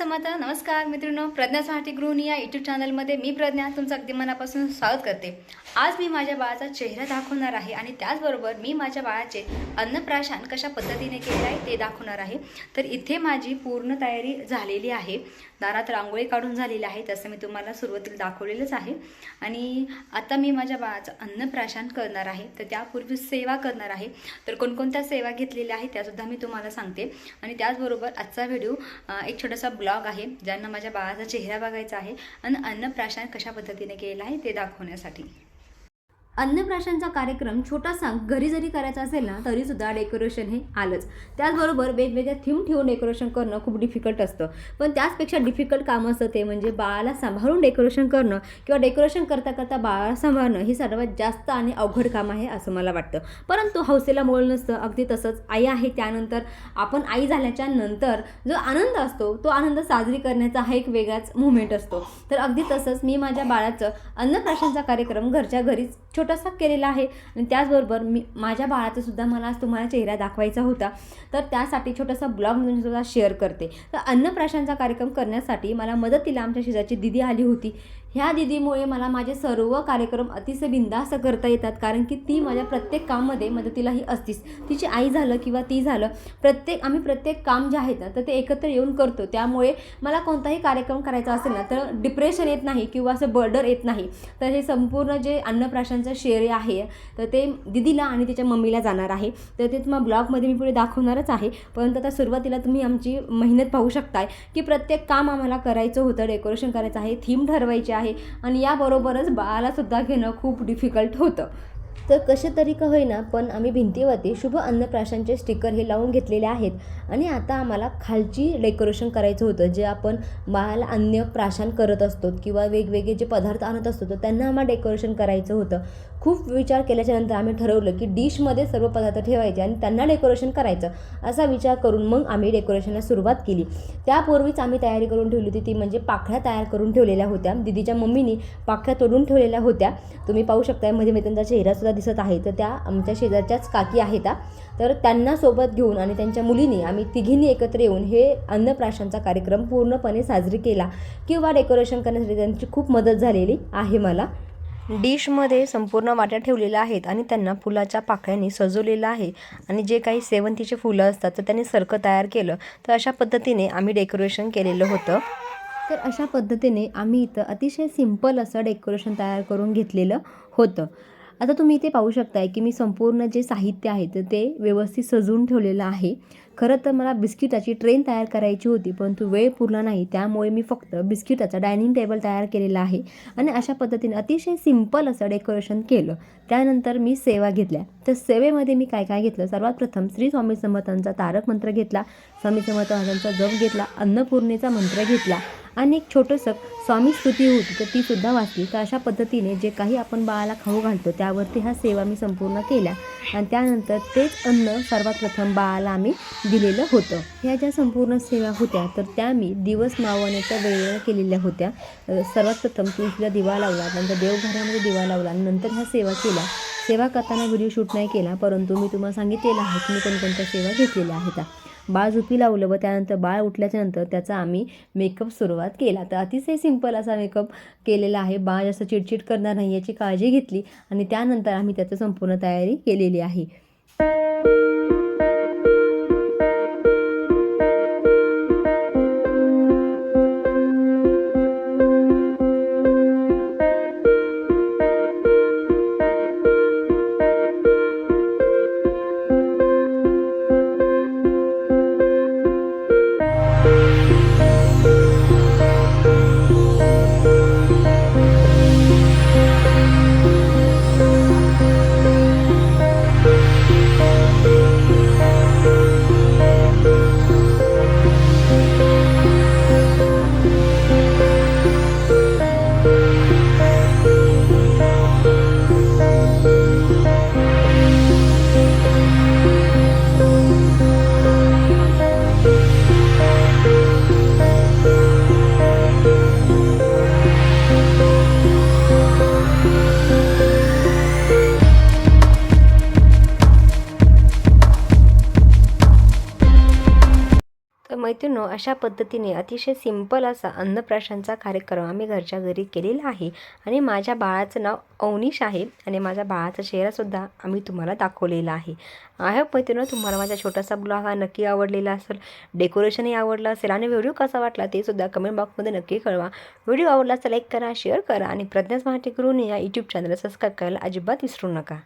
नमस्कार मित्रांनो. प्रज्ञा स्वाती गृहिणी या यूट्यूब चॅनलमध्ये मी प्रज्ञा तुमचं अगदी मनापासून स्वागत करते. आज मी माझ्या बाळाचा चेहरा दाखवणार आहे आणि त्याचबरोबर मी माझ्या बाळाचे अन्नप्राशन कशा पद्धतीने केले आहे ते दाखवणार आहे. तर इथे माझी पूर्ण तयारी झालेली आहे. दारात रांगोळी काढून झालेली आहे तसं मी तुम्हाला सुरुवातीला दाखवलेलंच आहे. आणि आता मी माझ्या बाळाचं अन्नप्राशन करणार आहे तर त्यापूर्वी सेवा करणार आहे. तर कोणकोणत्या सेवा घेतलेल्या आहेत त्यासुद्धा मी तुम्हाला सांगते. आणि त्याचबरोबर आजचा व्हिडिओ एक छोटासा ब्लॉग आहे ज्यांना माझ्या बाळाचा चेहरा बघायचा आहे. आणि अन्नप्राशन कशा पद्धतीने केलं आहे ते दाखवण्यासाठी. अन्नप्राशनचा कार्यक्रम छोटासा घरी जरी करायचा असेल ना तरीसुद्धा डेकोरेशन हे आलंच. त्याचबरोबर वेगवेगळ्या थीम ठेवून डेकोरेशन करणं खूप डिफिकल्ट असतं. पण त्याचपेक्षा डिफिकल्ट काम असतं ते म्हणजे बाळाला सांभाळून डेकोरेशन करणं किंवा डेकोरेशन करता करता बाळाला सांभाळणं हे सर्वात जास्त आणि अवघड काम आहे असं मला वाटतं. परंतु हौसेला मोळ नसतं. अगदी तसंच आई आहे. त्यानंतर आपण आई झाल्याच्यानंतर जो आनंद असतो तो आनंद साजरी करण्याचा हा एक वेगळाच मुवमेंट असतो. तर अगदी तसंच मी माझ्या बाळाचं अन्नप्राशनचा कार्यक्रम घरच्या घरीच छोट छोटासा केलेला आहे. आणि त्याचबरोबर मी माझ्या बाळाचा सुद्धा मला आज तुम्हाला चेहरा दाखवायचा होता. तर त्यासाठी छोटासा ब्लॉग म्हणून सुद्धा शेअर करते. तर अन्नप्राशांचा कार्यक्रम करण्यासाठी मला मदतीला आमच्या शेजारची दिदी आली होती. ह्या दिदीमुळे मला माझे सर्व कार्यक्रम अतिशय बिंदास्त करता येतात कारण की ती माझ्या प्रत्येक काममध्ये मदतीलाही असतीच तिची आई झालं किंवा ती झालं प्रत्येक आम्ही प्रत्येक काम जे आहेत ना तर ते एकत्र येऊन करतो. त्यामुळे मला कोणताही कार्यक्रम करायचा असेल ना तर डिप्रेशन येत नाही किंवा असं बर्डर येत नाही. तर हे संपूर्ण जे अन्नप्राशांचं शेअर आहे तर ते दिदीला आणि तिच्या मम्मीला जाणार आहे. तर ते तुम्हाला ब्लॉगमध्ये मी पुढे दाखवणारच आहे. परंतु आता सुरुवातीला तुम्ही आमची मेहनत पाहू शकताय की प्रत्येक काम आम्हाला करायचं होतं डेकोरेशन करायचं आहे थीम ठरवायची आहे आणि याबरोबरच बाळालासुद्धा घेणं खूप डिफिकल्ट होतं. तर कसे तरी का होईना पण आम्ही भिंतीवरती शुभ अन्नप्राशांचे स्टिकर हे लावून घेतलेले आहेत. आणि आता आम्हाला खालची डेकोरेशन करायचं होतं जे आपण बाळाला अन्नप्राशन करत असतो किंवा वेगवेगळे जे पदार्थ आणत असतो तर त्यांना आम्हाला डेकोरेशन करायचं होतं. खूप विचार केल्याच्यानंतर आम्ही ठरवलं की डिशमध्ये सर्व पदार्थ ठेवायचे आणि त्यांना डेकोरेशन करायचं. असा विचार करून मग आम्ही डेकोरेशनला सुरुवात केली. त्यापूर्वीच आम्ही तयारी करून ठेवली होती ती म्हणजे पाखळ्या तयार करून ठेवलेल्या होत्या. दिदीच्या मम्मीनी पाखळ्या तोडून ठेवलेल्या होत्या. तुम्ही पाहू शकता मध्ये मध्ये त्यांचा चेहरासुद्धा दिसत आहे. तर त्या आमच्या शेजारच्याच काकी आहेत तर त्यांना सोबत घेऊन आणि त्यांच्या मुलीने आम्ही तिघींनी एकत्र येऊन हे अन्नप्राशनचा कार्यक्रम पूर्णपणे साजरी केला. किंवा डेकोरेशन करण्यासाठी त्यांची खूप मदत झालेली आहे मला. डिशमध्ये संपूर्ण वाट्या ठेवलेल्या आहेत आणि त्यांना फुलाच्या पाकळ्यांनी सजवलेलं आहे. आणि जे काही सेवंतीचे फुलं असतात तर त्यांनी सरकं तयार केलं. तर अशा पद्धतीने आम्ही डेकोरेशन केलेलं होतं. तर अशा पद्धतीने आम्ही इथं अतिशय सिंपल असं डेकोरेशन तयार करून घेतलेलं होतं. आता तुम्ही इथे पाहू शकताय की मी संपूर्ण जे साहित्य आहे तर ते व्यवस्थित सजवून ठेवलेलं आहे. खरं तर मला बिस्किटाची ट्रेन तयार करायची होती परंतु वेळ पूर्ण नाही त्यामुळे मी फक्त बिस्किटाचा डायनिंग टेबल तयार केलेला आहे आणि अशा पद्धतीने अतिशय सिंपल असं डेकोरेशन केलं. त्यानंतर मी सेवा घेतल्या. तर सेवेमध्ये मी काय काय घेतलं? सर्वात प्रथम श्री स्वामी समर्थांचा तारक मंत्र घेतला स्वामी समर्थांचा जप घेतला अन्नपूर्णेचा मंत्र घेतला. आणि एक छोटंसं स्वामी स्तुती होती तर ती सुद्धा वाचली. तर अशा पद्धतीने जे काही आपण बाळाला खाऊ घालतो त्यावरती ह्या सेवा मी संपूर्ण केल्या. आणि त्यानंतर तेच अन्न सर्वात प्रथम बाळाला आम्ही दिलेलं होतं. ह्या ज्या संपूर्ण सेवा होत्या तर त्या मी दिवस मावण्याच्या वेळेला केलेल्या होत्या. सर्वात प्रथम तुळशीला दिवा लावला नंतर देवघरामध्ये दिवा लावला नंतर ह्या सेवा केल्या. सेवा करताना व्हिडिओ शूट नाही केला परंतु मी तुम्हाला सांगितलेलं आहे की मी कोणकोणत्या सेवा घेतलेल्या आहेत. बाळ झोपी लावलं व त्यानंतर बाळ उठल्याच्यानंतर त्याचा आम्ही मेकअप सुरुवात केला. तर अतिशय सिंपल असा मेकअप केलेला आहे. बाळ जास्त चिडचिड करणार नाही याची काळजी घेतली आणि त्यानंतर आम्ही त्याचं संपूर्ण तयारी केलेली आहे. मैत्रिणो अशा पद्धतीने अतिशय सिंपल असा अन्नप्राशनचा कार्यक्रम आम्ही घरच्या घरी केलेला आहे. आणि माझ्या बाळाचं नाव अवनीश आहे आणि माझ्या बाळाचा चेहरासुद्धा आम्ही तुम्हाला दाखवलेला आहे. आय होप मैत्रिणींनो तुम्हाला माझा छोटासा ब्लॉग हा नक्की आवडलेला असेल डेकोरेशनही आवडलं असेल आणि व्हिडिओ कसा वाटला ते सुद्धा कमेंट बॉक्समध्ये नक्की कळवा. व्हिडिओ आवडला तर लाईक करा शेअर करा आणि प्रज्ञाच मराठी या यूट्यूब चॅनलला सबस्क्राईब करायला अजिबात विसरू नका.